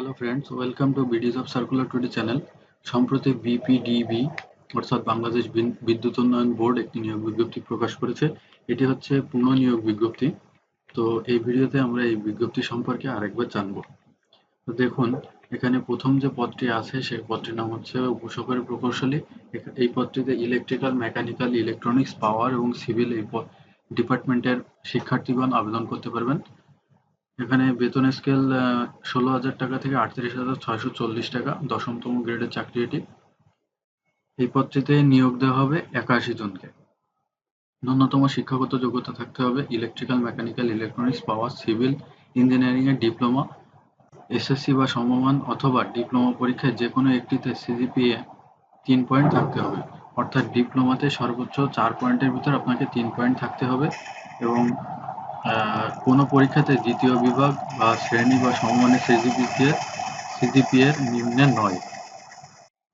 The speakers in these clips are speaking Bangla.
Hello friends welcome to BDs of circular today channel সম্প্রতি বিপিডিবি অর্থাৎ বাংলাদেশ বিদ্যুৎ উন্নয়ন বোর্ড একটি নিয়োগ বিজ্ঞপ্তি প্রকাশ করেছে। এটি হচ্ছে পুনঃ নিয়োগ বিজ্ঞপ্তি। তো এই ভিডিওতে আমরা এই বিজ্ঞপ্তি সম্পর্কে আরেকবার জানব। তো দেখুন, এখানে প্রথম যে পদটি আছে সেই পদটির নাম হচ্ছে উপসহকারী প্রকৌশলী। এই পদটিতে ইলেকট্রিক্যাল মেকানিক্যাল ইলেকট্রনিক্স পাওয়ার এবং সিভিল এই ডিপার্টমেন্টের শিক্ষার্থীগণ আবেদন করতে পারবেন। এখানে বেতন স্কেল ষোলো হাজার টাকা থেকে আটত্রিশ হাজার ছয়শো চল্লিশ টাকা, দশমতম গ্রেডের চাকরি এটি। এই পদটিতে নিয়োগ দেওয়া হবে একাশি জনকে। ন্যূনতম শিক্ষাগত যোগ্যতা থাকতে হবে electrical mechanical electronics power civil engineering এর ডিপ্লোমা এসএসসি বা সমমান অথবা ডিপ্লোমা পরীক্ষায় যে কোনো একটিতে সিজিপিএ তিন পয়েন্ট থাকতে হবে। অর্থাৎ ডিপ্লোমাতে সর্বোচ্চ চার পয়েন্টের ভিতর আপনাকে তিন পয়েন্ট থাকতে হবে এবং কোনো পরীক্ষাতে দ্বিতীয় বিভাগ বা শ্রেণি বা সমমানের সিজিপিএ, সিজিপিএর নিম্নে নয়।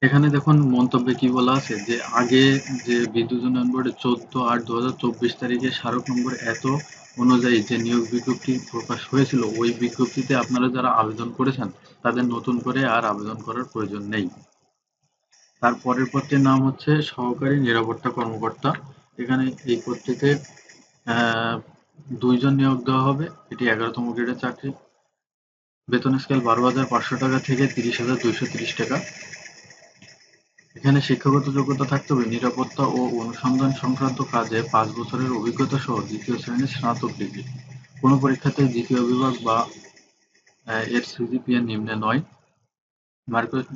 এখানে দেখুন মন্তব্যে কি বলা আছে, যে আগে যে বিদ্যুৎ উন্নয়ন বোর্ডে চোদ্দ আট দু হাজার চব্বিশ তারিখে স্মারক নম্বর এত অনুযায়ী যে নিয়োগ বিজ্ঞপ্তি প্রকাশ হয়েছিল, ওই বিজ্ঞপ্তিতে আপনারা যারা আবেদন করেছেন, তাদের নতুন করে আর আবেদন করার প্রয়োজন নেই। তার পরের পদটির নাম হচ্ছে সহকারী নিরাপত্তা কর্মকর্তা। এখানে এই পদটিতে দুইজন নিয়োগ দেওয়া হবে। এটি এগারোতম গ্রেডের চাকরি। বেতন স্কেল বারো হাজার পাঁচশো টাকা থেকে তিরিশ হাজার দুইশো তিরিশ টাকা। এখানে শিক্ষাগত যোগ্যতা থাকতে হবে। নিরাপত্তা ও অনুসন্ধান সংক্রান্ত কাজে পাঁচ বছরের অভিজ্ঞতা সহ দ্বিতীয় শ্রেণির স্নাতক ডিগ্রি। কোনো পরীক্ষাতে দ্বিতীয় বিভাগ বা এর সিজিপিএ নিম্নে নয়।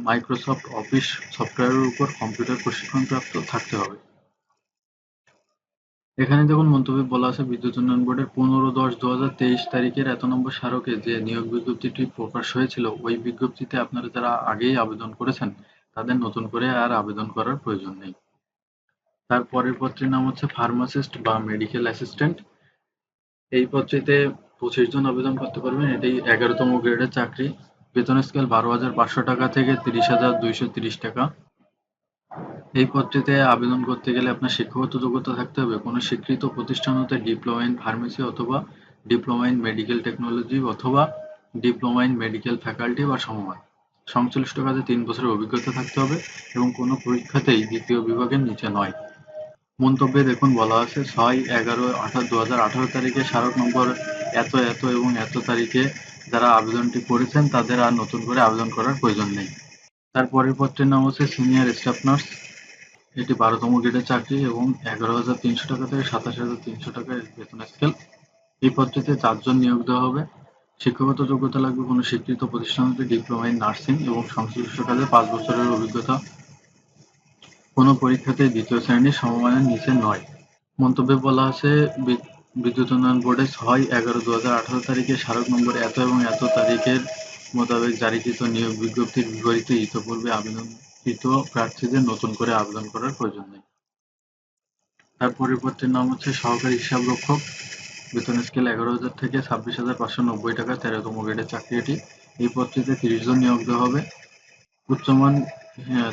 মাইক্রোসফট অফিস সফটওয়্যারের উপর কম্পিউটার প্রশিক্ষণপ্রাপ্ত থাকতে হবে। এখানে দেখুন মন্তব্যে বলা আছে, বিদ্যুৎ উন্নয়ন বোর্ডের পনেরো দশ দু তারিখের এত নম্বর স্মারকে যে নিয়োগ বিজ্ঞপ্তিটি প্রকাশ হয়েছিল, ওই বিজ্ঞপ্তিতে আপনারা যারা আগেই আবেদন করেছেন, তাদের নতুন করে আর আবেদন করার প্রয়োজন নেই। তার পরের পত্রের নাম হচ্ছে ফার্মাসিস্ট বা মেডিকেল অ্যাসিস্ট্যান্ট। এই পত্রিতে পঁচিশ জন আবেদন করতে পারবেন, এটি এগারোতম গ্রেডের চাকরি। বেতন স্কেল বারো হাজার পাঁচশো টাকা থেকে তিরিশ হাজার দুইশো তিরিশ টাকা। এই পদটিতে আবেদন করতে গেলে আপনার শিক্ষাগত যোগ্যতা থাকতে হবে। কোনো স্বীকৃত প্রতিষ্ঠান হতে ডিপ্লোমা ইন ফার্মেসি অথবা ডিপ্লোমা ইন মেডিকেল টেকনোলজি অথবা ডিপ্লোমা ইন মেডিকেল ফ্যাকাল্টি বা সমবায়। সংশ্লিষ্ট কাজে তিন বছরের অভিজ্ঞতা থাকতে হবে এবং কোনো পরীক্ষাতেই দ্বিতীয় বিভাগের নিচে নয়। মন্তব্যে দেখুন বলা আছে, ছয় এগারো আঠারো দু হাজার আঠারো তারিখে স্মারক নম্বর এত এত এবং এত তারিখে যারা আবেদনটি করেছেন তাদের আর নতুন করে আবেদন করার প্রয়োজন নেই। তার পরের পদটির নাম হচ্ছে সিনিয়র স্টাফ নার্স। এটি বারোতম গ্রেডের চাকরি এবং এগারো হাজার তিনশো টাকা থেকে সাতাশ হাজার তিনশো টাকার বেতন স্কেল এই পদটিতে চারজন নিয়োগ দেওয়া হবে। শিক্ষাগত যোগ্যতা লাগবে কোনো স্বীকৃত প্রতিষ্ঠান হতে ডিপ্লোমা ইন নার্সিং এবং সংশ্লিষ্ট কাজে পাঁচ বছরের অভিজ্ঞতা। কোনো পরীক্ষাতে দ্বিতীয় শ্রেণির সমমানের নিচে নয়। মন্তব্যে বলা আছে বিদ্যুৎ উন্নয়ন বোর্ডে ছয় এগারো দু হাজার আঠারো তারিখে স্মারক নম্বর এত এবং এত তারিখের মোতাবেক জারিকৃত নিয়োগ বিজ্ঞপ্তির বিপরীতে ইতোপূর্বে আবেদনকৃত প্রার্থীদের নতুন করে আবেদন করার প্রয়োজন নেই। তার পদটির নাম হচ্ছে সহকারী হিসাব রক্ষক বেতন স্কেল এগারো হাজার থেকে ছাব্বিশ হাজার পাঁচশো নব্বই টাকা, তেরোতম গ্রেডের চাকরি এটি এই পদটিতে তিরিশ জন নিয়োগ দেওয়া হবে। উচ্চমান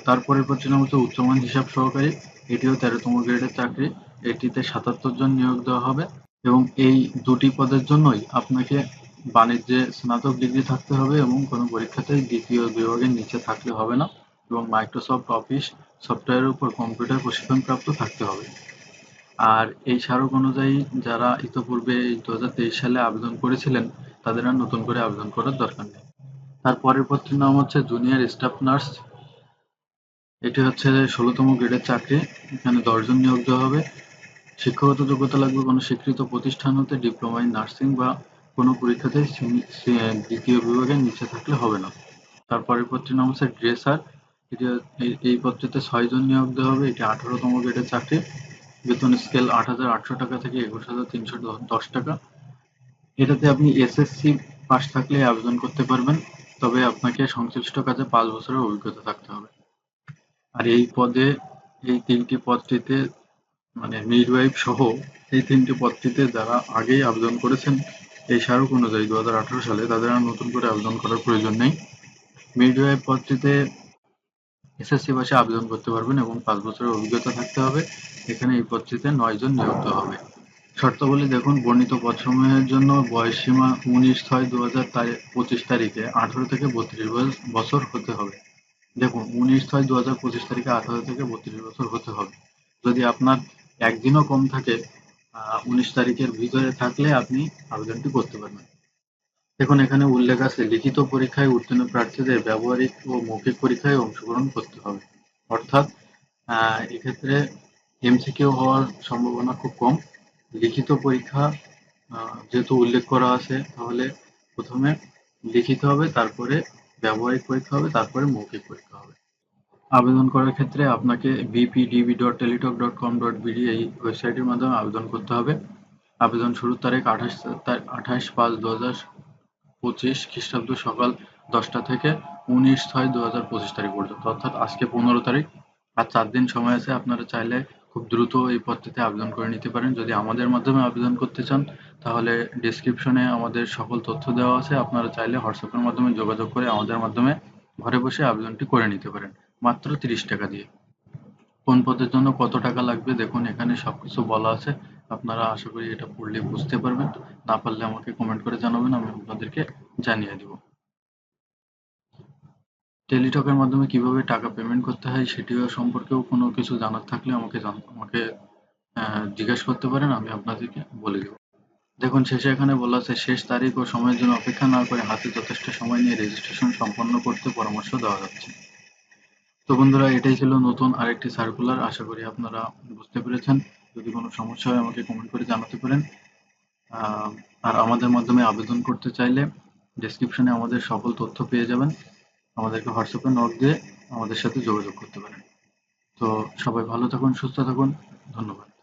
তারপরের পদটির নাম হচ্ছে উচ্চমান হিসাব সহকারী। এটিও তেরোতম গ্রেডের চাকরি। এটিতে সাতাত্তর জন নিয়োগ দেওয়া হবে এবং এই দুটি পদের জন্যই আপনাকে বাণিজ্যে স্নাতক ডিগ্রি থাকতে হবে এবং কোনো পরীক্ষাতেই দ্বিতীয় বিভাগের নিচে থাকলে হবে না। এবং মাইক্রোসফট অফিস সফটওয়্যারের উপর কম্পিউটার প্রশিক্ষণপ্রাপ্ত থাকতে হবে। আর এই স্মারক অনুযায়ী যারা ইতোপূর্বে দু হাজার তেইশ সালে আবেদন করেছিলেন, তাদের আর নতুন করে আবেদন করার দরকার নেই। তার পরের পদটির নাম হচ্ছে জুনিয়র স্টাফ নার্স এটি হচ্ছে ষোলোতম গ্রেডের চাকরি, এখানে দশজন নিয়োগ দেওয়া হবে। শিক্ষাগত যোগ্যতা লাগবে কোনো স্বীকৃত প্রতিষ্ঠান হতে ডিপ্লোমা ইন নার্সিং বা কোনো পরীক্ষাতে দ্বিতীয় বিভাগের নিচে থাকলে হবে না। তারপরের পদটির নাম হচ্ছে ড্রেসার এটি এই- পদটিতে ছয় জন নিয়োগ দেওয়া হবে। এটি আঠারোতম গ্রেডের চাকরি। বেতন স্কেল আট হাজার আটশো টাকা থেকে একুশ হাজার তিনশো দশ টাকা। এটাতে আপনি এসএসসি পাস থাকলে আবেদন করতে পারবেন। তবে আপনাকে সংশ্লিষ্ট কাজে পাঁচ বছরের অভিজ্ঞতা থাকতে হবে। আর এই পদে, এই তিনটি পদটিতে মানে মিডওয়াইফ সহ এই তিনটি পদটিতে যারা আগেই আবেদন করেছেন, এই স্মারক অনুযায়ী দু হাজার আঠারো সালে তাদের আর নতুন করে আবেদন করার প্রয়োজন নেই। মিডওয়াইফ পদটিতে এসএসসি বাসে আবেদন করতে পারবেন এবং পাঁচ বছরের অভিজ্ঞতা থাকতে হবে। এখানে এই পদটিতে নয় জন নিয়োগ হবে। শর্তাবলী দেখুন, বর্ণিত পদসমূহের জন্য বয়স সীমা উনিশ ছয় দু হাজার পঁচিশ তারিখে আঠারো থেকে বত্রিশ বছর হতে হবে। দেখুন, উনিশ ছয় দু হাজার পঁচিশ তারিখে আঠারো থেকে বত্রিশ বছর হতে হবে। যদি আপনার একদিনও কম থাকে উনিশ তারিখের ভিতরে থাকলে আপনি আবেদনটি করতে পারবেন। দেখুন, এখানে উল্লেখ আছে, লিখিত পরীক্ষায় উত্তীর্ণ প্রার্থীদের ব্যবহারিক ও মৌখিক পরীক্ষায় অংশগ্রহণ করতে হবে। অর্থাৎ এক্ষেত্রে এমসিকিউ হওয়ার সম্ভাবনা খুব কম। লিখিত পরীক্ষা যেহেতু উল্লেখ করা আছে, তাহলে প্রথমে লিখিত হবে, তারপরে ব্যবহারিক পরীক্ষা হবে, তারপরে মৌখিক পরীক্ষা হবে। আবেদন করার ক্ষেত্রে আপনাকে BPDB dot Teletalk dot com dot BD এই ওয়েবসাইটের মাধ্যমে আবেদন করতে হবে। আবেদন শুরুর তারিখ আঠাশ আঠাশ পাঁচ দু হাজার পঁচিশ খ্রিস্টাব্দ সকাল দশটা থেকে উনিশ ছয় দু হাজার পঁচিশ তারিখ পর্যন্ত। অর্থাৎ আজকে পনেরো তারিখ। আর চার দিন সময় আছে, আপনারা চাইলে খুব দ্রুত এই পদটিতে আবেদন করে নিতে পারেন। যদি আমাদের মাধ্যমে আবেদন করতে চান, তাহলে ডিসক্রিপশনে আমাদের সকল তথ্য দেওয়া আছে। আপনারা চাইলে হোয়াটসঅ্যাপের মাধ্যমে যোগাযোগ করে আমাদের মাধ্যমে ঘরে বসে আবেদনটি করে নিতে পারেন। মাত্র তিরিশ টাকা দিয়ে। কোন পদের জন্য কত টাকা লাগবে, দেখুন, এখানে সবকিছু বলা আছে। আপনারা আশা করি এটা পড়লে বুঝতে পারবেন। না পারলে আমাকে কমেন্ট করে জানাবেন, আমি আপনাদেরকে জানিয়ে দিব। টেলিটকের মাধ্যমে কীভাবে টাকা পেমেন্ট করতে হয় সেটিও সম্পর্কেও কোনো কিছু জানার থাকলে আমাকে আমাকে জিজ্ঞেস করতে পারেন, আমি আপনাদেরকে বলে দেব। দেখুন, শেষে এখানে বলা আছে, শেষ তারিখ ও সময়ের জন্য অপেক্ষা না করে হাতে যথেষ্ট সময় নিয়ে রেজিস্ট্রেশন সম্পন্ন করতে পরামর্শ দেওয়া যাচ্ছে। তো বন্ধুরা, এটাই ছিল নতুন আরেকটি সার্কুলার আশা করি আপনারা বুঝতে পেরেছেন। যদি কোনো সমস্যা হয় আমাকে কমেন্ট করে জানাতে পারেন। আর আমাদের মাধ্যমে আবেদন করতে চাইলে ডেসক্রিপশনে আমাদের সকল তথ্য পেয়ে যাবেন। আমাদেরকে হোয়াটসঅ্যাপে নক দিয়ে আমাদের সাথে যোগাযোগ করতে পারেন। তো সবাই ভালো থাকুন, সুস্থ থাকুন। ধন্যবাদ।